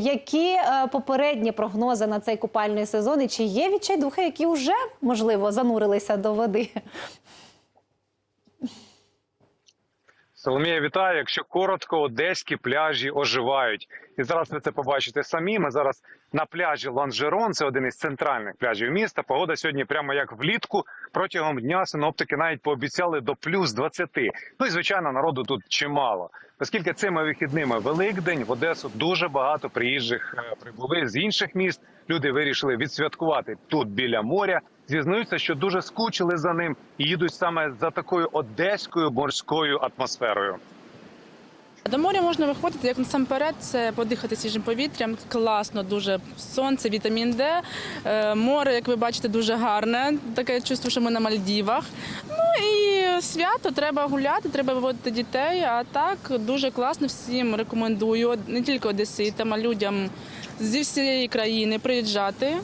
Які е, попередні прогнози на цей купальний сезон? І чи є відчайдухи, які вже можливо занурилися до води? Соломія, вітаю. Якщо коротко, одеські пляжі оживають. І зараз ви це побачите самі. Ми зараз на пляжі Ланжерон. Це один із центральних пляжів міста. Погода сьогодні прямо як влітку. Протягом дня синоптики навіть пообіцяли до плюс 20. Ну і звичайно, народу тут чимало. Оскільки цими вихідними Великдень в Одесу дуже багато приїжджих е, прибули з інших міст. Люди вирішили відсвяткувати тут біля моря. Зізнаються, що дуже скучили за ним і їдуть саме за такою одеською морською атмосферою. До моря можна виходити як насамперед, це подихати свіжим повітрям. Класно, дуже сонце, вітамін Д. Е, Море, як ви бачите, дуже гарне. Таке чувство, що ми на Мальдівах. Ну і свято треба гуляти, треба виводити дітей. А так дуже класно всім рекомендую не тільки одеситам, а людям зі всієї країни приїжджати.